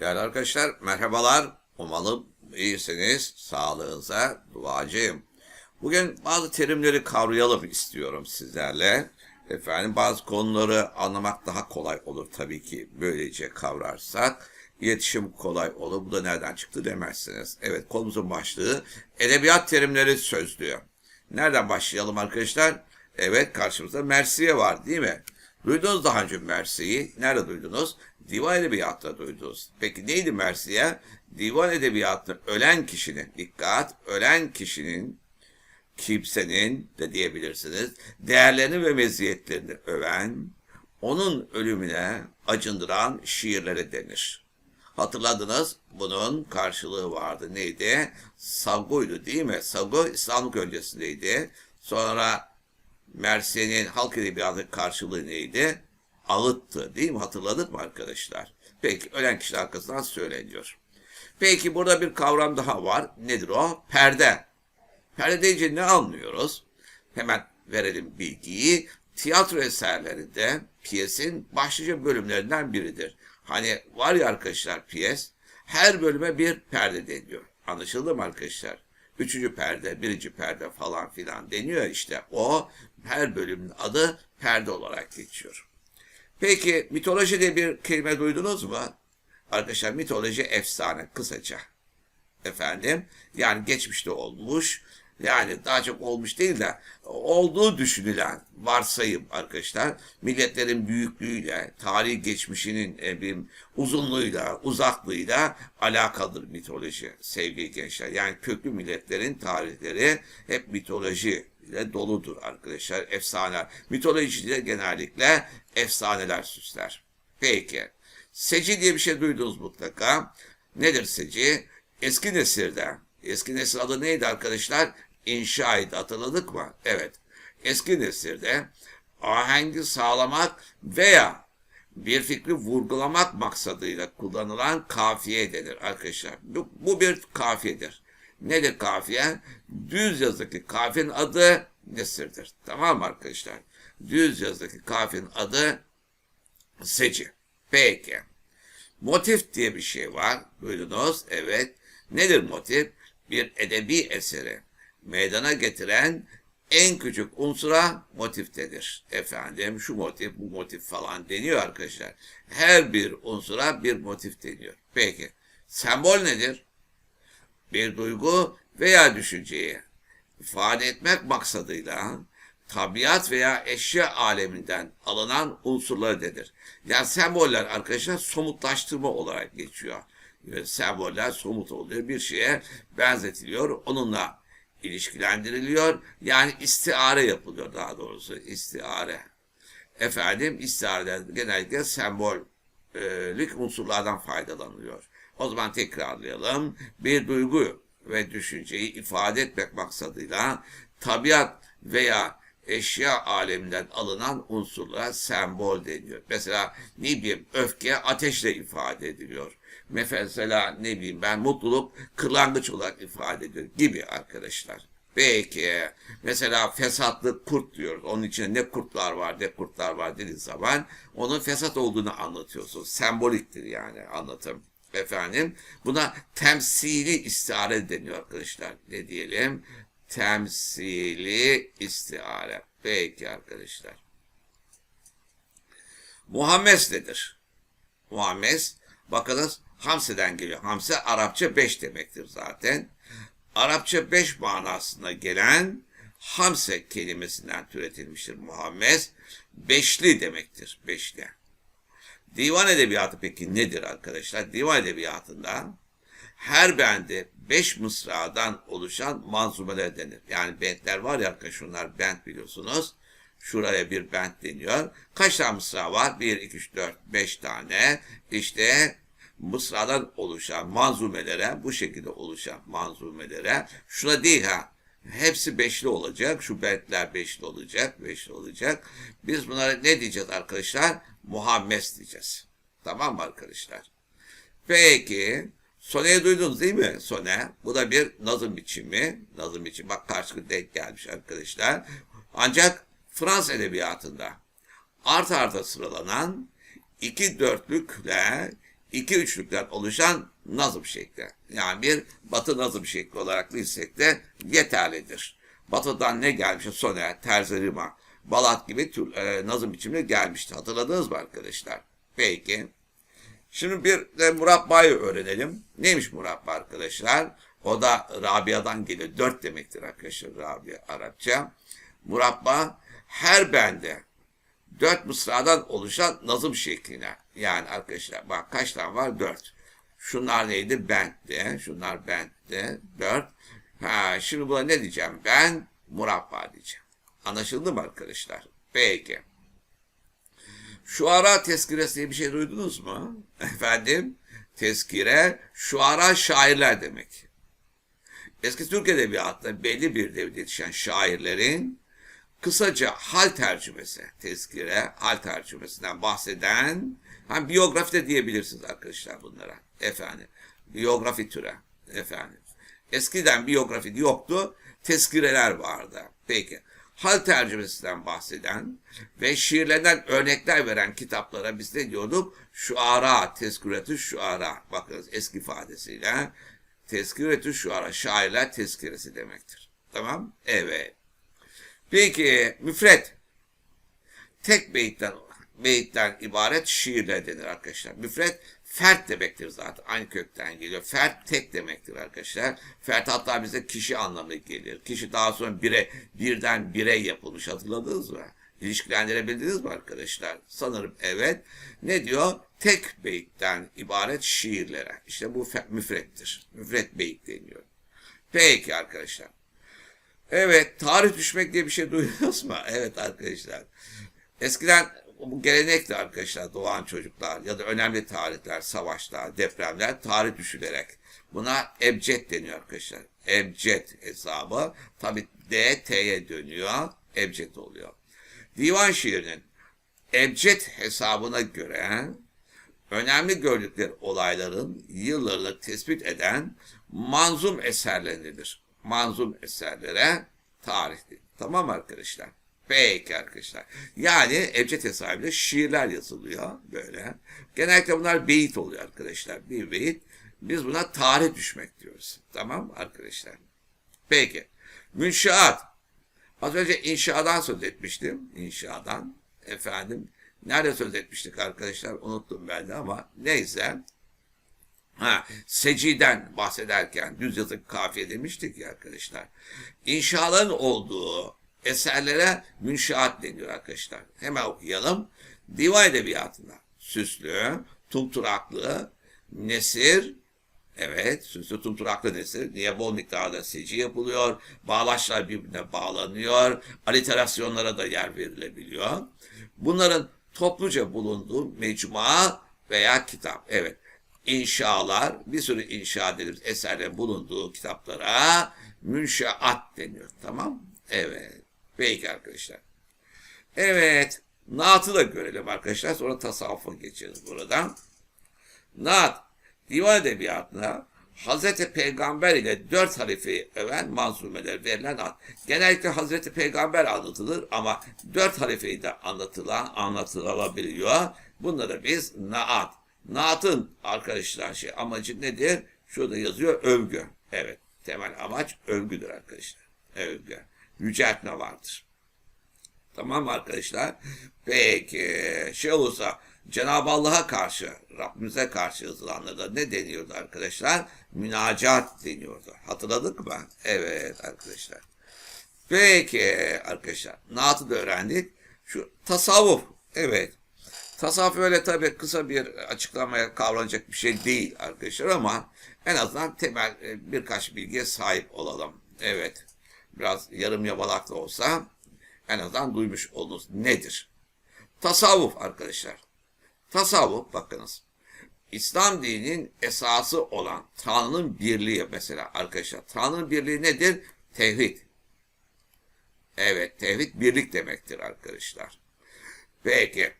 Değerli arkadaşlar merhabalar. Umalım iyisiniz. Sağlığınıza duacıyım. Bugün bazı terimleri kavrayalım istiyorum sizlerle. Efendim bazı konuları anlamak daha kolay olur tabii ki böylece kavrarsak. İletişim kolay olur. Bu da nereden çıktı demezsiniz. Evet konumuzun başlığı edebiyat terimleri sözlüğü. Nereden başlayalım arkadaşlar? Evet karşımızda Mersiye var değil mi? Duydunuz daha önce Mersi'yi. Nerede duydunuz? Divan Edebiyatı'nda duydunuz. Peki neydi Mersiye? Divan Edebiyatı'nda ölen kişinin, dikkat, ölen kişinin, kimsenin de diyebilirsiniz, değerlerini ve meziyetlerini öven, onun ölümüne acındıran şiirlere denir. Hatırladınız bunun karşılığı vardı. Neydi? Sago'ydu değil mi? Sago İslamlık öncesindeydi. Sonra Mersiye'nin halk edebiyatı karşılığı neydi? Ağıttı değil mi? Hatırladık mı arkadaşlar? Peki ölen kişi arkasından söyleniyor. Peki burada bir kavram daha var. Nedir o? Perde. Perde deyince ne anlıyoruz? Hemen verelim bilgiyi. Tiyatro eserlerinde piyesin başlıca bölümlerinden biridir. Hani var ya arkadaşlar piyes, her bölüme bir perde deniyor. Anlaşıldı mı arkadaşlar? Üçüncü perde, birinci perde falan filan deniyor işte. O her bölümün adı perde olarak geçiyor. Peki mitoloji diye bir kelime duydunuz mu? Arkadaşlar mitoloji efsane kısaca. Efendim yani geçmişte olmuş yani daha çok olmuş değil de olduğu düşünülen varsayım arkadaşlar milletlerin büyüklüğüyle, tarihi geçmişinin bir uzunluğuyla, uzaklığıyla alakalıdır mitoloji sevgili gençler. Yani köklü milletlerin tarihleri hep mitoloji ile doludur arkadaşlar. Efsane. Mitolojide genellikle efsaneler süsler. Peki. Seci diye bir şey duydunuz mutlaka. Nedir seci? Eski nesilde. Eski nesil adı neydi arkadaşlar? İnşaat hatırladık mı? Evet. Eski nesilde ahengi sağlamak veya bir fikri vurgulamak maksadıyla kullanılan kafiye denir arkadaşlar. Bu, bu bir kafiyedir. Nedir kafiye? Düz yazıdaki kafiyenin adı nesirdir. Tamam mı arkadaşlar? Düz yazıdaki kafiyenin adı seci. Peki. Motif diye bir şey var. Duydunuz. Evet. Nedir motif? Bir edebi eseri meydana getiren en küçük unsura motif denir. Efendim şu motif, bu motif falan deniyor arkadaşlar. Her bir unsura bir motif deniyor. Peki. Sembol nedir? Bir duygu veya düşünceyi ifade etmek maksadıyla tabiat veya eşya aleminden alınan unsurlar denir. Yani semboller arkadaşlar somutlaştırma olarak geçiyor. Yani semboller somut oluyor. Bir şeye benzetiliyor. Onunla ilişkilendiriliyor. Yani istiare yapılıyor daha doğrusu. istiare. Efendim istiareden genellikle sembolik unsurlardan faydalanılıyor. O zaman tekrarlayalım. Bir duygu ve düşünceyi ifade etmek maksadıyla tabiat veya eşya aleminden alınan unsurlara sembol deniyor. Mesela ne bileyim öfke ateşle ifade ediliyor. Mesela ne bileyim ben mutluluk kırlangıç olarak ifade ediyor gibi arkadaşlar. Peki mesela fesatlık kurt diyoruz. Onun içinde ne kurtlar var ne kurtlar var dediği zaman onun fesat olduğunu anlatıyorsun. Semboliktir yani anlatım. Efendim buna temsili istihare deniyor arkadaşlar. Ne diyelim? Temsili istihare. Peki arkadaşlar. Muhammed nedir? Muhammed bakınız Hamse'den geliyor. Hamse Arapça beş demektir zaten. Arapça beş manasına gelen Hamse kelimesinden türetilmiştir Muhammed. Beşli demektir. Beşli. Divan edebiyatı peki nedir arkadaşlar? Divan edebiyatında her bende beş mısradan oluşan manzumeler denir. Yani bentler var ya arkadaşlar şunlar bent biliyorsunuz. Şuraya bir bent deniyor. Kaç tane mısra var? 1, 2, 3, 4, 5 tane. İşte mısradan oluşan manzumelere, bu şekilde oluşan manzumelere, şuna değil ha, hepsi beşli olacak, şu bentler beşli olacak, beşli olacak. Biz bunlara ne diyeceğiz arkadaşlar? Muhammed diyeceğiz. Tamam mı arkadaşlar? Peki, Sone'yi duydunuz değil mi? Sone. Bu da bir nazım biçimi. Nazım biçimi. Bak karşılıklı denk gelmiş arkadaşlar. Ancak Fransız edebiyatında art arda sıralanan iki dörtlükle iki üçlükten oluşan nazım şekli. Yani bir batı nazım şekli olarak bilsek de yeterlidir. Batıdan ne gelmişti? Soner, terzi rima, balat gibi tür, e, nazım biçimleri gelmişti. Hatırladınız mı arkadaşlar? Peki. Şimdi bir de murabbayı öğrenelim. Neymiş murabba arkadaşlar? O da Rabia'dan geliyor. Dört demektir arkadaşlar Rabia Arapça. Murabba her bende dört mısradan oluşan nazım şekline. Yani arkadaşlar bak kaç tane var? Dört. Şunlar neydi? Bentti. Şunlar bentti. Dört. Ha, şimdi buna ne diyeceğim? Ben murabba diyeceğim. Anlaşıldı mı arkadaşlar? Peki. Şu ara tezkiresi diye bir şey duydunuz mu? Efendim? Tezkire, şu ara şairler demek. Eski Türk Edebiyatı'nda belli bir devirde yetişen şairlerin kısaca hal tercümesi, tezkire, hal tercümesinden bahseden, hem biyografi de diyebilirsiniz arkadaşlar bunlara. Efendim, biyografi türe, efendim. Eskiden biyografi yoktu, tezkireler vardı. Peki, hal tercümesinden bahseden ve şiirlerden örnekler veren kitaplara biz ne diyorduk? Şuara, tezkiretü şuara. Bakınız eski ifadesiyle tezkiretü şuara, şairler tezkiresi demektir. Tamam? Evet. Peki müfret tek beyitten beyitten ibaret şiirler denir arkadaşlar. Müfret fert demektir zaten. Aynı kökten geliyor. Fert tek demektir arkadaşlar. Fert hatta bize kişi anlamına gelir. Kişi daha sonra bire, birden birey yapılmış hatırladınız mı? İlişkilendirebildiniz mi arkadaşlar? Sanırım evet. Ne diyor? Tek beyitten ibaret şiirlere. İşte bu müfrettir. Müfret beyit deniyor. Peki arkadaşlar. Evet, tarih düşmek diye bir şey duydunuz mu? Evet arkadaşlar. Eskiden bu gelenekti arkadaşlar doğan çocuklar ya da önemli tarihler, savaşlar, depremler tarih düşülerek. Buna ebced deniyor arkadaşlar. Ebced hesabı. Tabi D, T'ye dönüyor. Ebced oluyor. Divan şiirinin ebced hesabına göre önemli gördükleri olayların yıllarını tespit eden manzum eserleridir manzum eserlere tarihti. Tamam arkadaşlar? Peki arkadaşlar. Yani Ebced hesabıyla şiirler yazılıyor böyle. Genellikle bunlar beyit oluyor arkadaşlar. Bir beyit. Biz buna tarih düşmek diyoruz. Tamam arkadaşlar? Peki. Münşaat. Az önce inşadan söz etmiştim. İnşadan. Efendim. Nerede söz etmiştik arkadaşlar? Unuttum ben de ama neyse. Ha, seciden bahsederken düz yazık kafiye demiştik ya arkadaşlar. İnşaların olduğu eserlere münşaat deniyor arkadaşlar. Hemen okuyalım. Divan edebiyatında süslü, tumturaklı, nesir, evet süslü tumturaklı nesir. Niye bol miktarda seci yapılıyor, bağlaçlar birbirine bağlanıyor, aliterasyonlara da yer verilebiliyor. Bunların topluca bulunduğu mecmua veya kitap. Evet inşalar, bir sürü inşa dediğimiz eserlerin bulunduğu kitaplara münşaat deniyor. Tamam? Evet. Peki arkadaşlar. Evet. Naat'ı da görelim arkadaşlar. Sonra tasavvufa geçeceğiz buradan. Naat, divan edebiyatına Hazreti Peygamber ile dört halifeyi öven manzumeler verilen ad. Genellikle Hazreti Peygamber anlatılır ama dört halifeyi de anlatılan, anlatılabiliyor. Bunlara biz naat Naat'ın arkadaşlar şey amacı nedir? Şurada yazıyor övgü. Evet temel amaç övgüdür arkadaşlar. Övgü. Yüceltme vardır. Tamam arkadaşlar? Peki şey olursa Cenab-ı Allah'a karşı, Rabbimize karşı yazılanlarda ne deniyordu arkadaşlar? Münacat deniyordu. Hatırladık mı? Evet arkadaşlar. Peki arkadaşlar. Naat'ı da öğrendik. Şu tasavvuf. Evet. Tasavvuf öyle tabii kısa bir açıklamaya kavranacak bir şey değil arkadaşlar ama en azından temel e, birkaç bilgiye sahip olalım. Evet, biraz yarım yabalak da olsa en azından duymuş olunuz. Nedir? Tasavvuf arkadaşlar. Tasavvuf bakınız. İslam dininin esası olan Tanrı'nın birliği mesela arkadaşlar. Tanrı'nın birliği nedir? Tevhid. Evet, tevhid birlik demektir arkadaşlar. Peki,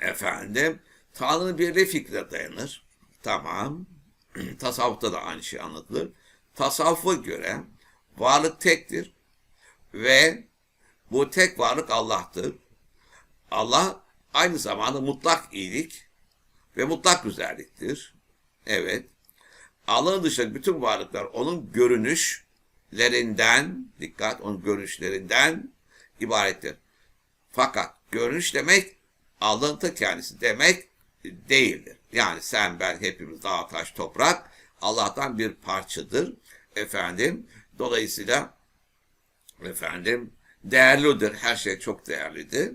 Efendim, Tanrı'nın birliği fikrine dayanır. Tamam. Tasavvufta da aynı şey anlatılır. Tasavvufa göre varlık tektir ve bu tek varlık Allah'tır. Allah aynı zamanda mutlak iyilik, ve mutlak güzelliktir. Evet. Allah'ın dışında bütün varlıklar onun görünüşlerinden, dikkat onun görünüşlerinden ibarettir. Fakat görünüş demek Allah'ın ta kendisi demek değildir. Yani sen ben hepimiz dağ taş toprak Allah'tan bir parçadır. Efendim dolayısıyla efendim değerlidir. Her şey çok değerlidir.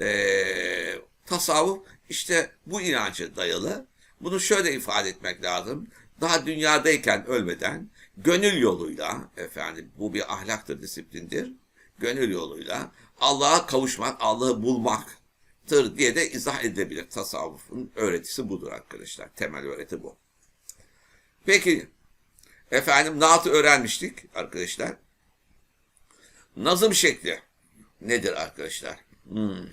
Ee, tasavvuf işte bu inanca dayalı. Bunu şöyle ifade etmek lazım. Daha dünyadayken ölmeden gönül yoluyla efendim bu bir ahlaktır, disiplindir. Gönül yoluyla Allah'a kavuşmak, Allah'ı bulmaktır diye de izah edilebilir. Tasavvufun öğretisi budur arkadaşlar. Temel öğreti bu. Peki efendim naatı öğrenmiştik arkadaşlar. Nazım şekli nedir arkadaşlar? Hmm.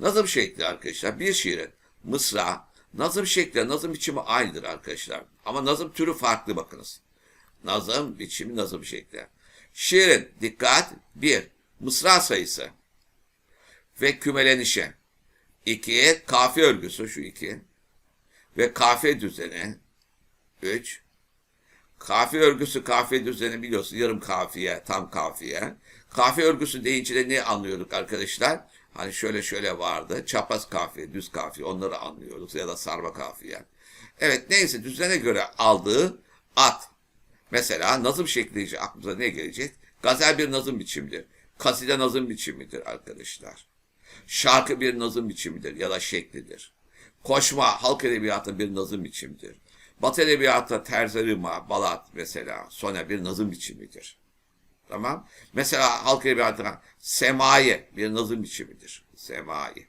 Nazım şekli arkadaşlar bir şiirin mısra, nazım şekli, nazım biçimi aynıdır arkadaşlar. Ama nazım türü farklı bakınız. Nazım biçimi, nazım şekli. Şiirin dikkat bir mısra sayısı ve kümelenişi. İki kafiye örgüsü şu iki ve kafiye düzeni. Üç kafiye örgüsü, kafiye düzeni biliyorsun yarım kafiye, tam kafiye. Kafiye örgüsü deyince de ne anlıyorduk arkadaşlar? Hani şöyle şöyle vardı. Çapraz kafiye, düz kafiye onları anlıyorduk ya da sarma kafiye. Evet neyse düzene göre aldığı at. Mesela nazım şekli aklımıza ne gelecek? Gazel bir nazım biçimidir. Kaside nazım biçimidir arkadaşlar. Şarkı bir nazım biçimidir ya da şeklidir. Koşma halk edebiyatı bir nazım biçimidir. Batı edebiyatı terzerima, balat mesela, sone bir nazım biçimidir. Tamam. Mesela halk edebiyatına semai bir nazım biçimidir. Semai.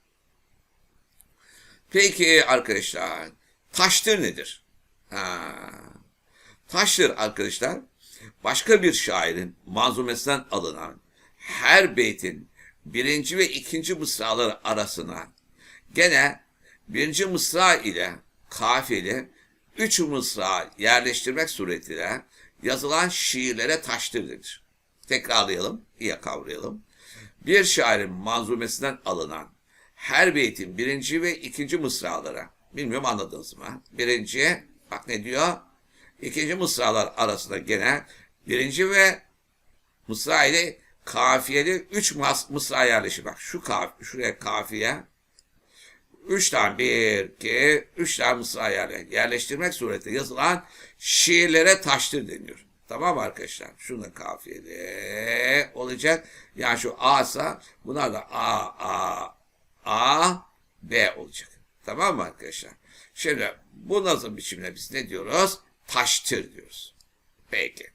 Peki arkadaşlar taştır nedir? Ha. Taştır arkadaşlar başka bir şairin manzumesinden alınan her beytin birinci ve ikinci mısraları arasına gene birinci mısra ile kafiyeli üç mısra yerleştirmek suretiyle yazılan şiirlere taştır. Tekrarlayalım, iyi kavrayalım. Bir şairin manzumesinden alınan her beytin birinci ve ikinci mısraları, bilmiyorum anladınız mı? Birinci, bak ne diyor? İkinci mısralar arasında gene birinci ve mısra ile kafiyeli üç mısra yerleşir. Bak şu kaf şuraya kafiye, üç tane bir, iki, üç tane mısra yerle yerleştirmek suretiyle yazılan şiirlere taştır deniyor. Tamam arkadaşlar? Şunu kafiyeli olacak. Yani şu A'sa bunlar da A, A, A, B olacak. Tamam mı arkadaşlar? Şimdi bu nazım biçimine biz ne diyoruz? Taştır diyoruz. Peki.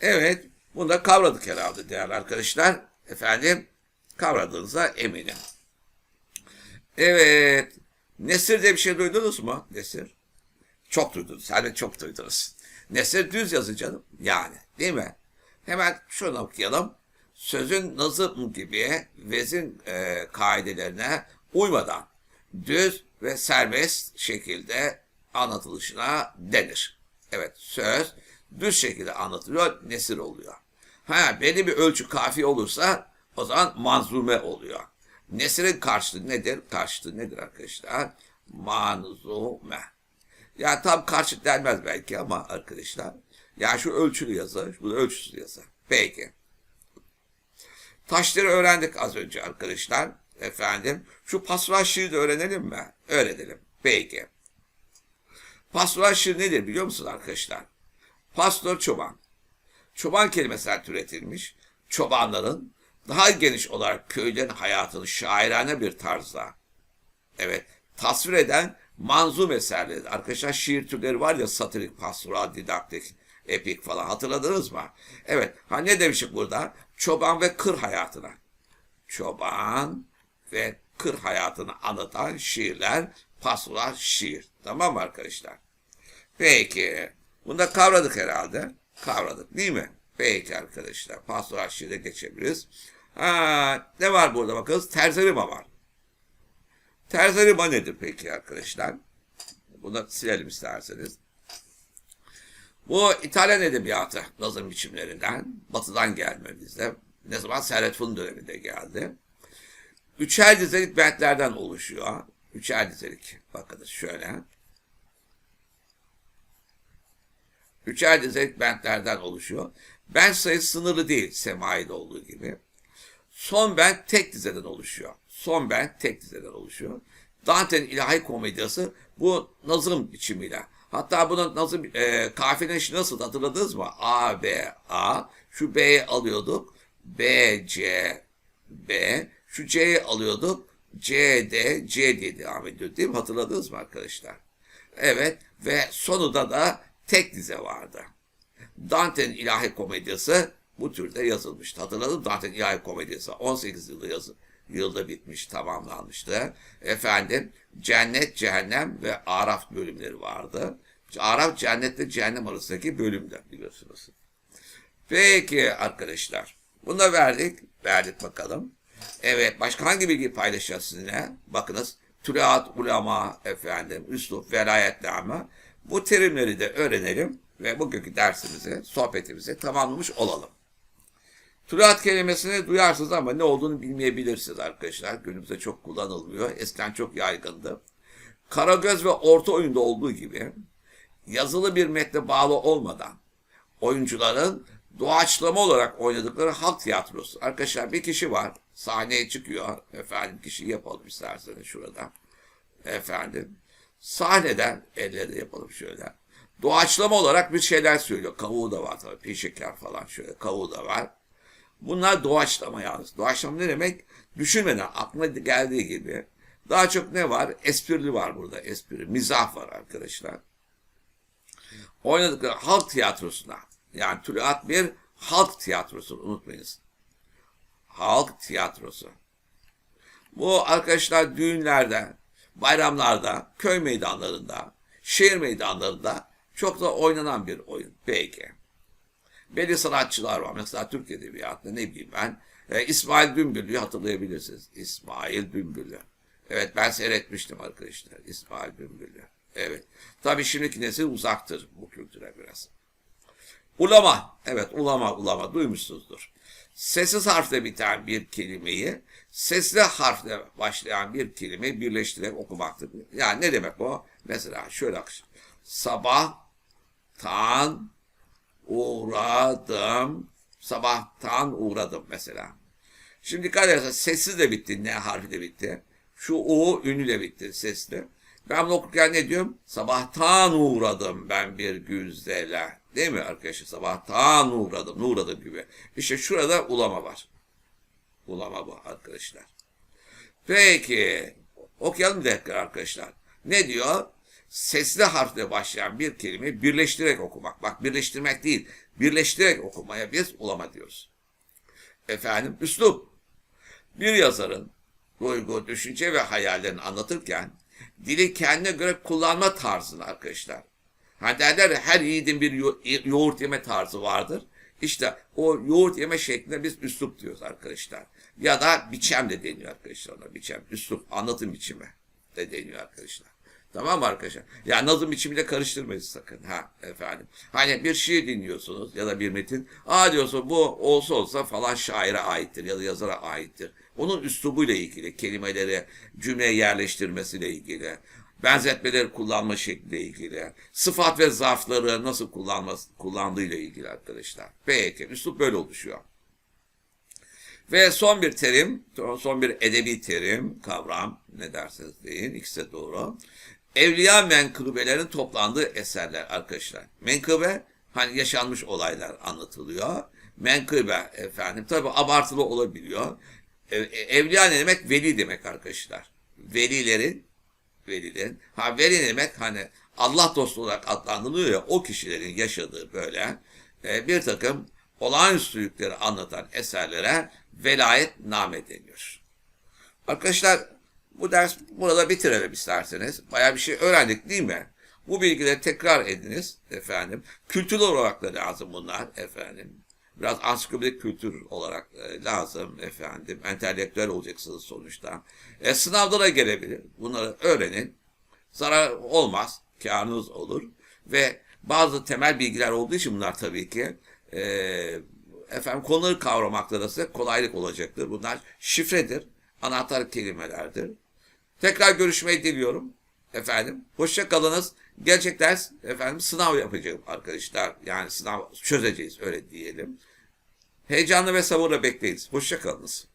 Evet. Bunu da kavradık herhalde değerli arkadaşlar. Efendim kavradığınıza eminim. Evet. Nesir diye bir şey duydunuz mu? Nesir. Çok duydunuz. Hani çok duydunuz. Nesir düz yazı canım. Yani değil mi? Hemen şunu okuyalım. Sözün nazım gibi vezin e, kaidelerine uymadan düz ve serbest şekilde anlatılışına denir. Evet söz düz şekilde anlatılıyor, nesir oluyor. Ha belli bir ölçü kafi olursa o zaman manzume oluyor. Nesirin karşılığı nedir? Karşılığı nedir arkadaşlar? Manzume. Ya tam karşıt denmez belki ama arkadaşlar. Ya şu ölçülü yazı, bu da ölçüsüz yazı. Peki. Taşları öğrendik az önce arkadaşlar. Efendim, şu pastoral şiiri de öğrenelim mi? Öğrenelim. Peki. Pastoral şiir nedir biliyor musunuz arkadaşlar? Pastor çoban. Çoban kelimesinden türetilmiş. Çobanların daha geniş olarak köylerin hayatını şairane bir tarzda evet tasvir eden manzum eserleri. Arkadaşlar şiir türleri var ya satirik, pastoral, didaktik, epik falan hatırladınız mı? Evet. Ha ne demişik burada? Çoban ve kır hayatına. Çoban ve kır hayatını anlatan şiirler, pastoral şiir. Tamam mı arkadaşlar? Peki. Bunu da kavradık herhalde. Kavradık değil mi? Peki arkadaşlar. Pastoral şiire geçebiliriz. Ha, ne var burada bakınız? Terzerima var. Terzerima nedir peki arkadaşlar? Bunu silelim isterseniz. Bu İtalyan edebiyatı nazım biçimlerinden, batıdan gelme bizde. Ne zaman Servet Fünun döneminde geldi. Üçer dizelik bentlerden oluşuyor. Üçer dizelik. Bakınız şöyle. Üçer dizelik bentlerden oluşuyor. Bent sayısı sınırlı değil semai'de olduğu gibi. Son bent tek dizeden oluşuyor. Son bent tek dizeden oluşuyor. Dante'nin ilahi komedyası bu nazım biçimiyle. Hatta bunun nazım e, kafiyenin nasıl hatırladınız mı? A, B, A. Şu B'yi alıyorduk. B, C, B. Şu C'yi alıyorduk. C, D, C diye devam ediyor değil mi? Hatırladınız mı arkadaşlar? Evet ve sonunda da tek dize vardı. Dante'nin ilahi komedyası bu türde yazılmıştı. Hatırladım Dante'nin ilahi komedyası 18 yılda yazı, yılda bitmiş, tamamlanmıştı. Efendim cennet, cehennem ve araf bölümleri vardı. Araf cennetle cehennem arasındaki bölümde biliyorsunuz. Peki arkadaşlar. Bunu da verdik. Verdik bakalım. Evet başka hangi bilgiyi paylaşacağız sizinle? Bakınız. Türat, ulama, efendim, üslup, velayetname. Bu terimleri de öğrenelim ve bugünkü dersimizi, sohbetimizi tamamlamış olalım. Türat kelimesini duyarsınız ama ne olduğunu bilmeyebilirsiniz arkadaşlar. Günümüzde çok kullanılmıyor. Eskiden çok yaygındı. Karagöz ve orta oyunda olduğu gibi yazılı bir metne bağlı olmadan oyuncuların doğaçlama olarak oynadıkları halk tiyatrosu. Arkadaşlar bir kişi var. Sahneye çıkıyor. Efendim kişi yapalım isterseniz şurada. Efendim. Sahneden elleri yapalım şöyle. Doğaçlama olarak bir şeyler söylüyor. Kavuğu da var tabii. Pişikler falan şöyle. Kavuğu da var. Bunlar doğaçlama yalnız. Doğaçlama ne demek? Düşünmeden aklına geldiği gibi. Daha çok ne var? Esprili var burada. Espri. Mizah var arkadaşlar. Oynadıkları halk tiyatrosuna. Yani tülat bir halk tiyatrosu unutmayınız. Halk tiyatrosu. Bu arkadaşlar düğünlerde, bayramlarda, köy meydanlarında, şehir meydanlarında çok da oynanan bir oyun. Peki. Belli sanatçılar var. Mesela Türk Edebiyatı'nda ne bileyim ben. E, İsmail Dümbüllü'yü hatırlayabilirsiniz. İsmail Dümbüllü. Evet ben seyretmiştim arkadaşlar. İsmail Dümbüllü. Evet. Tabii şimdiki nesil uzaktır bu kültüre biraz. Ulama. Evet ulama ulama duymuşsunuzdur. Sessiz harfle biten bir kelimeyi sesli harfle başlayan bir kelimeyi birleştirerek okumaktır. Yani ne demek o? Mesela şöyle akış. Sabahtan uğradım. Sabahtan uğradım mesela. Şimdi dikkat ederseniz sessiz de bitti. Ne harfi de bitti. Şu U ünlü de bitti sesli. Ben bunu okurken ne diyorum? Sabahtan uğradım ben bir güzele. Değil mi arkadaşlar? Sabahtan uğradım. Uğradım gibi. İşte şurada ulama var. Ulama bu arkadaşlar. Peki. Okuyalım bir dakika arkadaşlar. Ne diyor? Sesli harfle başlayan bir kelimeyi birleştirerek okumak. Bak birleştirmek değil. Birleştirerek okumaya biz ulama diyoruz. Efendim üslup. Bir yazarın duygu, düşünce ve hayallerini anlatırken dili kendine göre kullanma tarzını arkadaşlar. Hani derler her yiğidin bir yo- yoğurt yeme tarzı vardır. İşte o yoğurt yeme şeklinde biz üslup diyoruz arkadaşlar. Ya da biçem de deniyor arkadaşlar ona. Biçem, üslup, anlatım biçimi de deniyor arkadaşlar. Tamam mı arkadaşlar? Ya nazım biçimiyle karıştırmayın sakın. Ha efendim. Hani bir şiir dinliyorsunuz ya da bir metin. Aa diyorsun bu olsa olsa falan şaire aittir ya da yazara aittir. Onun üslubuyla ilgili, kelimeleri cümleye yerleştirmesiyle ilgili, benzetmeleri kullanma şekliyle ilgili, sıfat ve zarfları nasıl kullanması, kullandığıyla ilgili arkadaşlar. Peki, üslup böyle oluşuyor. Ve son bir terim, son bir edebi terim, kavram, ne derseniz deyin, ikisi de doğru. Evliya menkıbelerin toplandığı eserler arkadaşlar. Menkıbe, hani yaşanmış olaylar anlatılıyor. Menkıbe efendim, tabi abartılı olabiliyor. E, Evliya ne demek? Veli demek arkadaşlar. Velilerin, velilerin, ha veli ne demek? Hani Allah dostu olarak adlandırılıyor ya, o kişilerin yaşadığı böyle e, bir takım olağanüstülükleri anlatan eserlere velayet name deniyor. Arkadaşlar bu ders burada bitirelim isterseniz. Baya bir şey öğrendik değil mi? Bu bilgileri tekrar ediniz efendim. Kültürel olarak da lazım bunlar efendim. Biraz ansiklopedik kültür olarak e, lazım efendim. Entelektüel olacaksınız sonuçta. E, sınavda gelebilir. Bunları öğrenin. Zarar olmaz. Karınız olur. Ve bazı temel bilgiler olduğu için bunlar tabii ki e, efendim konuları kavramakta da size kolaylık olacaktır. Bunlar şifredir, anahtar kelimelerdir. Tekrar görüşmeyi diliyorum. Efendim hoşça kalınız. Gelecek ders efendim sınav yapacağım arkadaşlar. Yani sınav çözeceğiz öyle diyelim. Heyecanlı ve sabırla bekleyiniz. Hoşça kalınız.